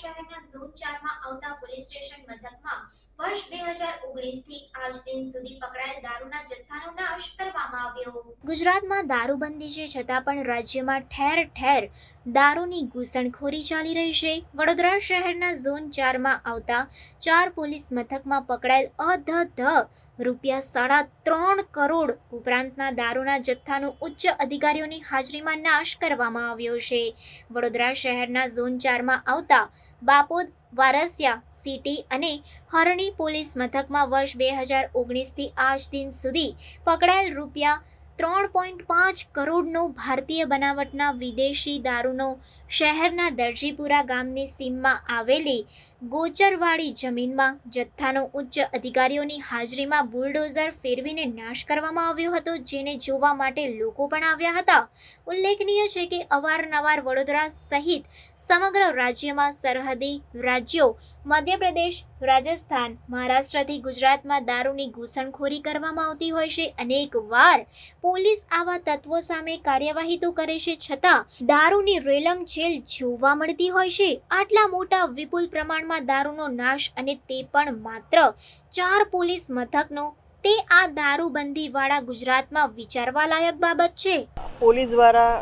શહેરના ઝોન ચારમાં આવતા પોલીસ સ્ટેશન મથકમાં વર્ષ બે હજાર ઓગણીસથી આજ દિન સુધી પકડાયેલ દારૂના જથ્થાનો નાશ કરવામાં આવ્યો. ગુજરાતમાં દારૂબંધી છે છતાં પણ રાજ્યમાં ઠેર ઠેર દારૂની ઘૂસણખોરી ચાલી રહી છે. વડોદરા શહેરના ઝોન ચારમાં આવતા ચાર પોલીસ મથકમાં પકડાયેલ અધધ રૂપિયા સાડા ત્રણ કરોડ ઉપરાંતના દારૂના જથ્થાનો ઉચ્ચ અધિકારીઓની હાજરીમાં નાશ કરવામાં આવ્યો છે. વડોદરા શહેરના ઝોન ચારમાં આવતા બાપોદ, વારસિયા સિટી અને હરણી પોલીસ મથકમાં વર્ષ બે હજાર ઓગણીસથી આજ દિન સુધી પકડાયેલ રૂપિયા ત્રણ પોઈન્ટ પાંચ કરોડનો ભારતીય બનાવટના વિદેશી દારૂનો શહેરના દરજીપુરા ગામની સીમમાં આવેલી ગોચરવાળી જમીનમાં જથ્થાનો ઉચ્ચ અધિકારીઓની હાજરીમાં બુલડોઝર ફેરવીને નાશ કરવામાં આવ્યો હતો, જેને જોવા માટે લોકો પણ આવ્યા હતા. ઉલ્લેખનીય છે કે અવારનવાર વડોદરા સહિત સમગ્ર રાજ્યમાં સરહદી રાજ્યો, મધ્યપ્રદેશ, રાજસ્થાન, મહારાષ્ટ્રથી ગુજરાતમાં દારૂની ઘૂસણખોરી કરવામાં આવતી હોય છે. અનેક વાર પોલીસ આવા તત્વો સામે કાર્યવાહી તો કરે છે, છતાં દારૂની રેલમ છેલ જોવા મળતી હોય છે. આટલા મોટા વિપુલ પ્રમાણમાં દારૂનો નાશ અને તે પણ માત્ર ચાર પોલીસ મથકનો, તે આ દારૂબંધીવાળા ગુજરાતમાં વિચારવા લાયક બાબત છે. પોલીસ દ્વારા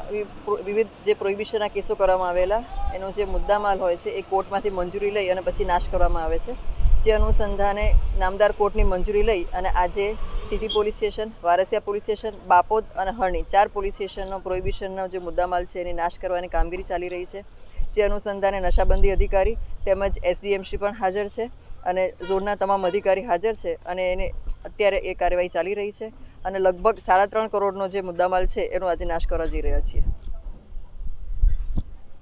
વિવિધ જે પ્રોહિબિશનના કેસો કરવામાં આવેલા, એનો જે મુદ્દામાલ હોય છે, એ કોર્ટમાંથી મંજૂરી લઈ અને પછી નાશ કરવામાં આવે છે. જે અનુસંધાને નામદાર કોર્ટની મંજૂરી લઈ અને આજે city police station, Varasiya police station, Bapod અને હરણી, ચાર પોલીસ સ્ટેશનનો પ્રોહિબિશનનો જે મુદ્દામાલ છે, એની નાશ કરવાની કામગીરી ચાલી રહી છે. જે અનુસંધાને નશાબંધી અધિકારી તેમજ એસડીએમસી પણ હાજર છે અને ઝોનના તમામ અધિકારી હાજર છે અને એને અત્યારે એ કાર્યવાહી ચાલી રહી છે અને લગભગ સાડા ત્રણ કરોડનો જે મુદ્દામાલ છે એનો આજે નાશ કરવા જઈ રહ્યા છીએ.